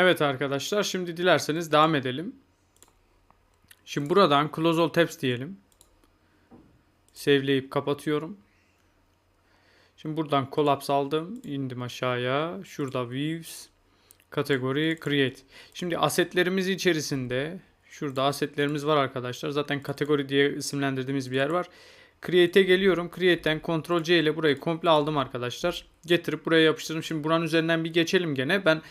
Evet arkadaşlar şimdi dilerseniz devam edelim. Şimdi buradan close all tabs diyelim. Save'leyip kapatıyorum. Şimdi buradan collapse aldım. indim aşağıya. Şurada views. Kategori create. Şimdi asetlerimiz içerisinde şurada asetlerimiz var arkadaşlar. Zaten kategori diye isimlendirdiğimiz bir yer var. Create'e geliyorum. Create'den Ctrl C ile burayı komple aldım arkadaşlar. Getirip buraya yapıştırdım. Şimdi buranın üzerinden bir geçelim gene. Ben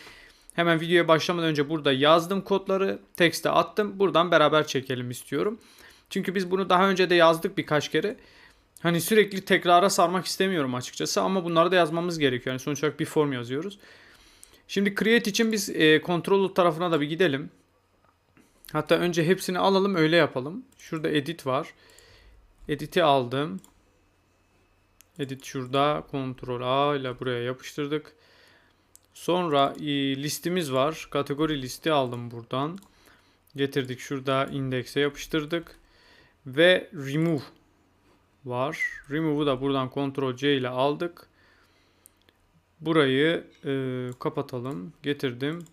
hemen videoya başlamadan önce burada yazdım kodları. Tekste attım. Buradan beraber çekelim istiyorum. Çünkü biz bunu daha önce de yazdık birkaç kere. Hani sürekli tekrara sarmak istemiyorum açıkçası ama bunları da yazmamız gerekiyor. Yani sonuç olarak bir form yazıyoruz. Şimdi create için biz e, control tarafına da bir gidelim. Hatta önce hepsini alalım öyle yapalım. Şurada edit var. Edit'i aldım. Edit şurada. Ctrl A ile buraya yapıştırdık. Sonra e, listimiz var. Kategori listi aldım buradan. Getirdik şurada indekse yapıştırdık. Ve remove var. Remove'u da buradan Ctrl C ile aldık. Burayı e, kapatalım. Getirdim.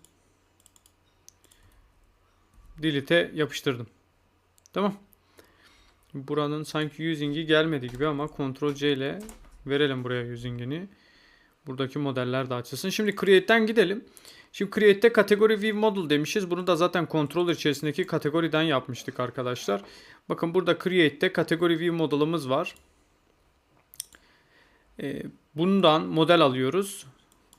Delete'e yapıştırdım. Tamam. Buranın sanki using'i gelmedi gibi ama Ctrl C ile verelim buraya using'ini. Buradaki modeller de açılsın. Şimdi Create'den gidelim. Şimdi Create'de kategori view model demişiz. Bunu da zaten controller içerisindeki kategoriden yapmıştık arkadaşlar. Bakın burada Create'de kategori view model'ımız var. Ee, bundan model alıyoruz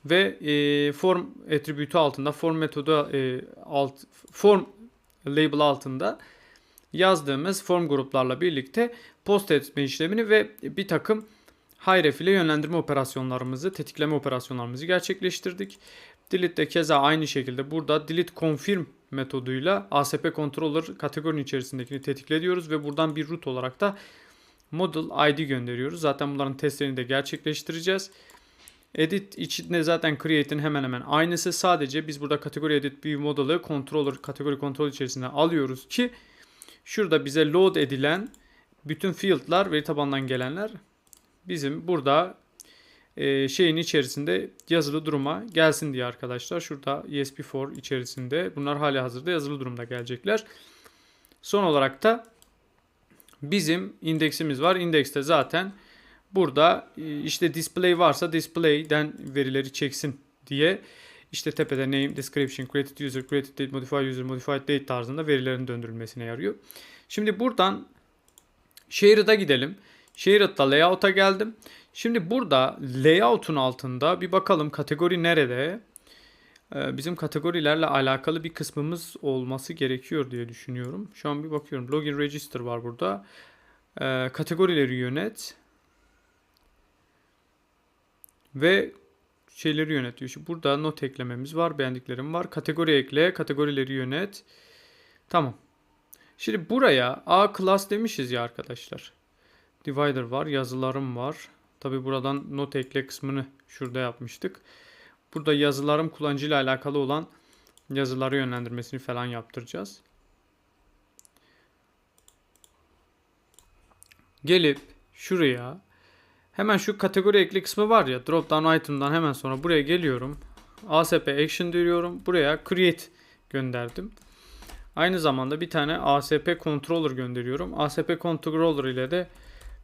ve e, form attribütü altında form metodu e, alt form label altında yazdığımız form gruplarla birlikte post etme işlemini ve bir takım href ile yönlendirme operasyonlarımızı, tetikleme operasyonlarımızı gerçekleştirdik. Delete de keza aynı şekilde burada delete confirm metoduyla ASP controller kategorinin içerisindekini tetikle diyoruz ve buradan bir root olarak da model ID gönderiyoruz. Zaten bunların testlerini de gerçekleştireceğiz. Edit içinde zaten create'in hemen hemen aynısı. Sadece biz burada kategori edit view model'ı controller kategori kontrol içerisine alıyoruz ki şurada bize load edilen bütün field'lar veri tabandan gelenler bizim burada e, şeyin içerisinde yazılı duruma gelsin diye arkadaşlar. Şurada ESP4 içerisinde bunlar hali hazırda yazılı durumda gelecekler. Son olarak da bizim indeksimiz var. İndekste zaten burada e, işte display varsa display'den verileri çeksin diye işte tepede name, description, created user, created date, modified user, modified date tarzında verilerin döndürülmesine yarıyor. Şimdi buradan Shared'a gidelim. Shared'da layout'a geldim. Şimdi burada layout'un altında bir bakalım kategori nerede? Ee, bizim kategorilerle alakalı bir kısmımız olması gerekiyor diye düşünüyorum. Şu an bir bakıyorum. Login register var burada. Ee, kategorileri yönet. Ve şeyleri yönetiyor. Şimdi burada not eklememiz var. Beğendiklerim var. Kategori ekle. Kategorileri yönet. Tamam. Şimdi buraya A class demişiz ya arkadaşlar. Divider var. Yazılarım var. Tabi buradan not ekle kısmını şurada yapmıştık. Burada yazılarım kullanıcıyla alakalı olan yazıları yönlendirmesini falan yaptıracağız. Gelip şuraya hemen şu kategori ekle kısmı var ya drop down item'dan hemen sonra buraya geliyorum. ASP action diyorum. Buraya create gönderdim. Aynı zamanda bir tane ASP controller gönderiyorum. ASP controller ile de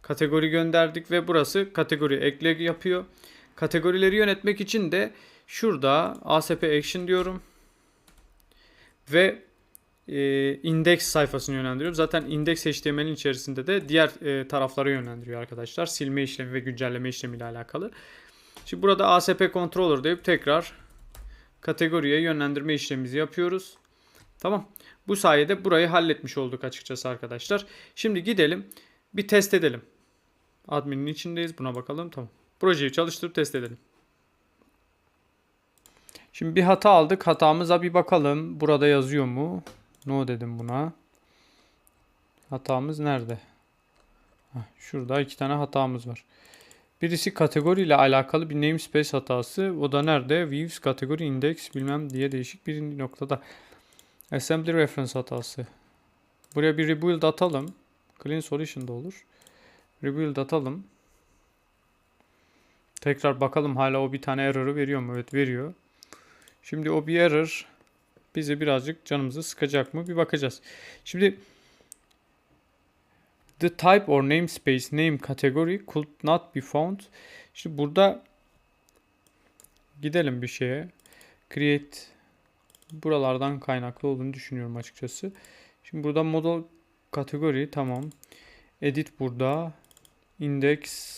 kategori gönderdik ve burası kategori ekle yapıyor. Kategorileri yönetmek için de şurada ASP action diyorum. Ve e, index sayfasını yönlendiriyorum. Zaten index HTML'in içerisinde de diğer e, tarafları yönlendiriyor arkadaşlar. Silme işlemi ve güncelleme işlemi ile alakalı. Şimdi burada ASP controller deyip tekrar kategoriye yönlendirme işlemimizi yapıyoruz. Tamam. Bu sayede burayı halletmiş olduk açıkçası arkadaşlar. Şimdi gidelim bir test edelim. Admin'in içindeyiz. Buna bakalım. Tamam. Projeyi çalıştırıp test edelim. Şimdi bir hata aldık. Hatamıza bir bakalım. Burada yazıyor mu? No dedim buna. Hatamız nerede? Şurada iki tane hatamız var. Birisi kategori ile alakalı bir namespace hatası. O da nerede? Views kategori index bilmem diye değişik bir noktada. Assembly reference hatası. Buraya bir rebuild atalım. Clean solution da olur. Rebuild atalım. Tekrar bakalım hala o bir tane error'ı veriyor mu? Evet veriyor. Şimdi o bir error. bizi birazcık canımızı sıkacak mı bir bakacağız. Şimdi the type or namespace name category could not be found. Şimdi burada gidelim bir şeye. Create buralardan kaynaklı olduğunu düşünüyorum açıkçası. Şimdi burada model kategori tamam. Edit burada. Index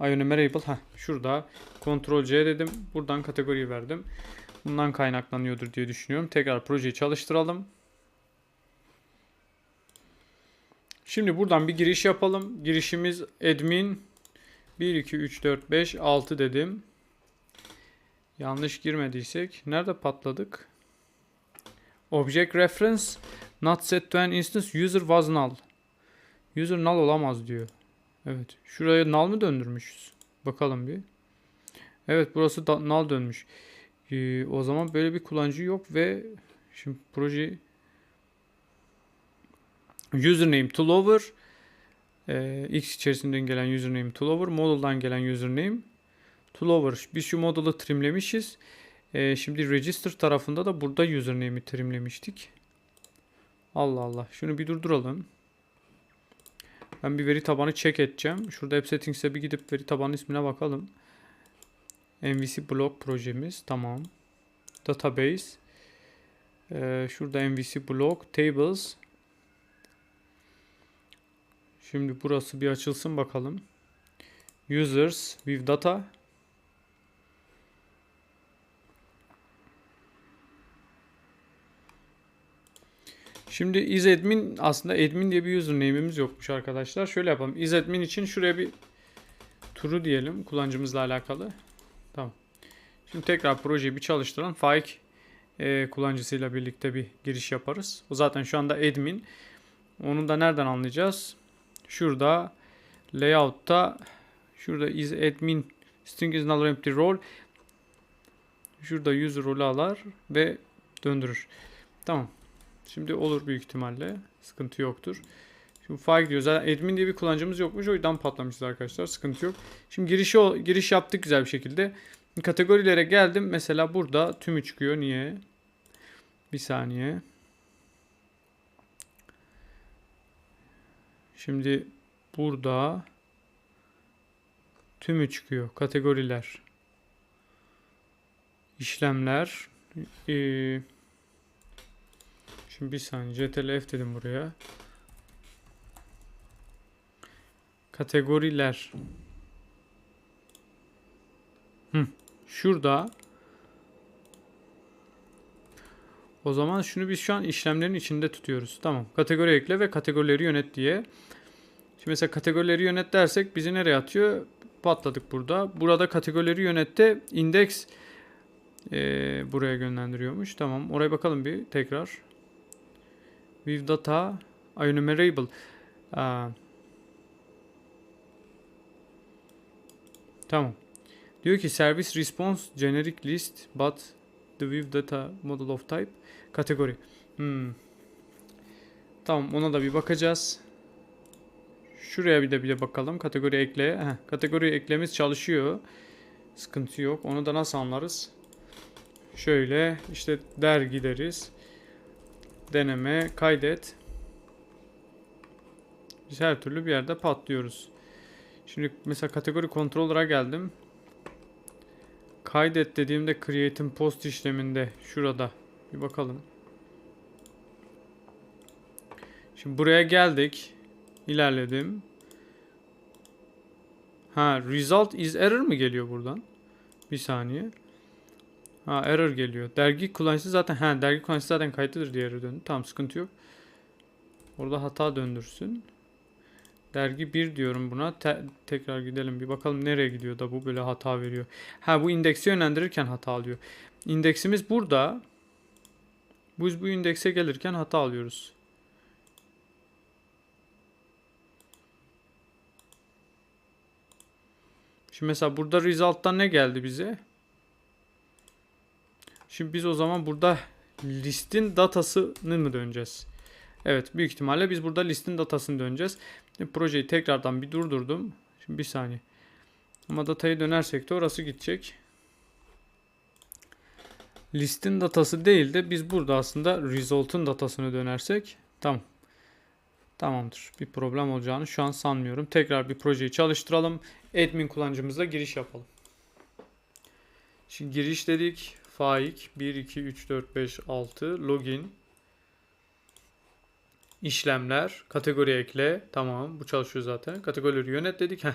enumerable ha şurada Ctrl C dedim. Buradan kategoriyi verdim. Bundan kaynaklanıyordur diye düşünüyorum. Tekrar projeyi çalıştıralım. Şimdi buradan bir giriş yapalım. Girişimiz admin 1 2 3 4 5 6 dedim. Yanlış girmediysek nerede patladık? Object reference not set to an instance user was null. User null olamaz diyor. Evet. Şuraya null mı döndürmüşüz? Bakalım bir. Evet burası da null dönmüş. Ee, o zaman böyle bir kullanıcı yok ve şimdi proje username to lower e, x içerisinden gelen username to lower model'dan gelen username to lower biz şu model'ı trimlemişiz. E, şimdi register tarafında da burada username'i trimlemiştik. Allah Allah. Şunu bir durduralım. Ben bir veri tabanı check edeceğim. Şurada app settings'e bir gidip veri tabanı ismine bakalım. MVC blog projemiz. Tamam. Database. Ee, şurada MVC blog. Tables. Şimdi burası bir açılsın bakalım. Users with data. Şimdi isadmin aslında admin diye bir username'imiz yokmuş arkadaşlar. Şöyle yapalım. isadmin için şuraya bir turu diyelim kullanıcımızla alakalı. Tamam. Şimdi tekrar projeyi bir çalıştıralım. Faik e, kullanıcısıyla birlikte bir giriş yaparız. O zaten şu anda admin. Onu da nereden anlayacağız? Şurada layout'ta şurada is admin string is null empty role şurada user rolü alar ve döndürür. Tamam. Şimdi olur büyük ihtimalle. Sıkıntı yoktur. Şimdi file diyor. Zaten admin diye bir kullanıcımız yokmuş. O yüzden patlamışız arkadaşlar. Sıkıntı yok. Şimdi girişi giriş yaptık güzel bir şekilde. Kategorilere geldim. Mesela burada tümü çıkıyor. Niye? Bir saniye. Şimdi burada tümü çıkıyor. Kategoriler. işlemler. Ee, Şimdi bir saniye CTRL dedim buraya. Kategoriler. Hı, şurada. O zaman şunu biz şu an işlemlerin içinde tutuyoruz. Tamam. Kategori ekle ve kategorileri yönet diye. Şimdi mesela kategorileri yönet dersek bizi nereye atıyor? Patladık burada. Burada kategorileri yönette index e, buraya yönlendiriyormuş. Tamam. Oraya bakalım bir tekrar with data enumerable. Aa. Tamam. Diyor ki service response generic list but the with data model of type kategori. Hmm. Tamam ona da bir bakacağız. Şuraya bir de bir de bakalım. Kategori ekle. Heh, kategori eklemiz çalışıyor. Sıkıntı yok. Onu da nasıl anlarız? Şöyle işte dergi deriz deneme, kaydet. Biz her türlü bir yerde patlıyoruz. Şimdi mesela kategori controller'a geldim. Kaydet dediğimde create'in post işleminde şurada bir bakalım. Şimdi buraya geldik. İlerledim. Ha result is error mı geliyor buradan? Bir saniye. Ha error geliyor. Dergi kullanıcısı zaten ha dergi kullanıcısı zaten kayıtlıdır diye error döndü. Tamam sıkıntı yok. Orada hata döndürsün. Dergi 1 diyorum buna. Te tekrar gidelim bir bakalım nereye gidiyor da bu böyle hata veriyor. Ha bu indeksi yönlendirirken hata alıyor. İndeksimiz burada. Biz bu indekse gelirken hata alıyoruz. Şimdi mesela burada result'tan ne geldi bize? Şimdi biz o zaman burada listin datasını mı döneceğiz? Evet büyük ihtimalle biz burada listin datasını döneceğiz. Şimdi projeyi tekrardan bir durdurdum. Şimdi bir saniye. Ama datayı dönersek de orası gidecek. listin datası değil de biz burada aslında result'un datasını dönersek tamam. Tamamdır. Bir problem olacağını şu an sanmıyorum. Tekrar bir projeyi çalıştıralım. Admin kullanıcımızla giriş yapalım. Şimdi giriş dedik. Faik 1 2 3 4 5 6 login işlemler kategori ekle. Tamam bu çalışıyor zaten. Kategorileri yönet dedik. Heh.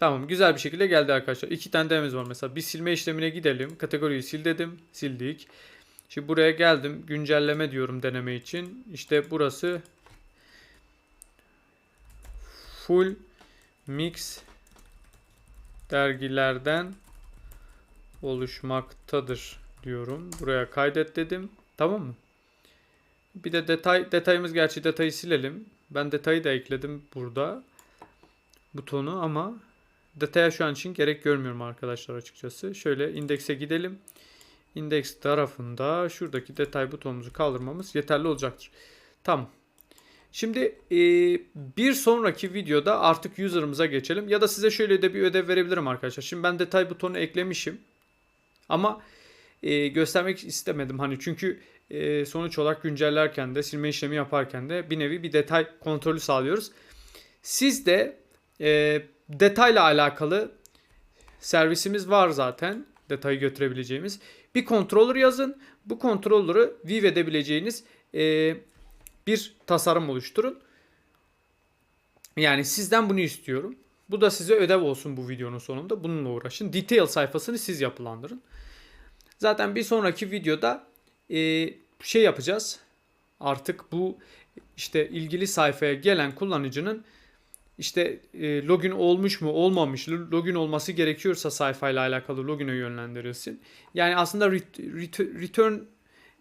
Tamam güzel bir şekilde geldi arkadaşlar. İki tane dememiz var mesela. Bir silme işlemine gidelim. Kategoriyi sil dedim. Sildik. Şimdi buraya geldim. Güncelleme diyorum deneme için. İşte burası full mix dergilerden oluşmaktadır diyorum. Buraya kaydet dedim. Tamam mı? Bir de detay detayımız gerçi detayı silelim. Ben detayı da ekledim burada. Butonu ama detaya şu an için gerek görmüyorum arkadaşlar açıkçası. Şöyle indekse gidelim. İndeks tarafında şuradaki detay butonumuzu kaldırmamız yeterli olacaktır. Tamam. Şimdi e, bir sonraki videoda artık user'ımıza geçelim. Ya da size şöyle de bir ödev verebilirim arkadaşlar. Şimdi ben detay butonu eklemişim. Ama e, göstermek istemedim. Hani çünkü e, sonuç olarak güncellerken de silme işlemi yaparken de bir nevi bir detay kontrolü sağlıyoruz. Siz de e, detayla alakalı servisimiz var zaten. Detayı götürebileceğimiz. Bir controller yazın. Bu controller'ı view edebileceğiniz e, bir tasarım oluşturun. Yani sizden bunu istiyorum. Bu da size ödev olsun bu videonun sonunda. Bununla uğraşın. Detail sayfasını siz yapılandırın. Zaten bir sonraki videoda e, şey yapacağız. Artık bu işte ilgili sayfaya gelen kullanıcının işte e, login olmuş mu olmamış login olması gerekiyorsa sayfayla alakalı login'e yönlendirilsin. Yani aslında ret- return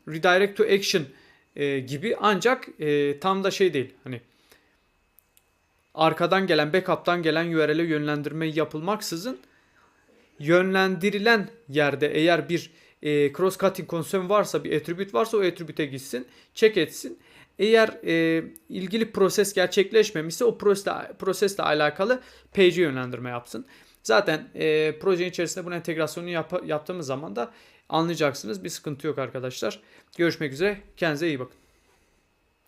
redirect to action e, gibi ancak e, tam da şey değil. Hani arkadan gelen backup'tan gelen URL'e yönlendirme yapılmaksızın yönlendirilen yerde eğer bir e, cross cutting concern varsa bir attribute varsa o attribute'e gitsin, check etsin. Eğer e, ilgili proses gerçekleşmemişse o prosesle, prosesle alakalı page'e yönlendirme yapsın. Zaten e, projenin içerisinde bunun entegrasyonunu yap, yaptığımız zaman da anlayacaksınız. Bir sıkıntı yok arkadaşlar. Görüşmek üzere. Kendinize iyi bakın.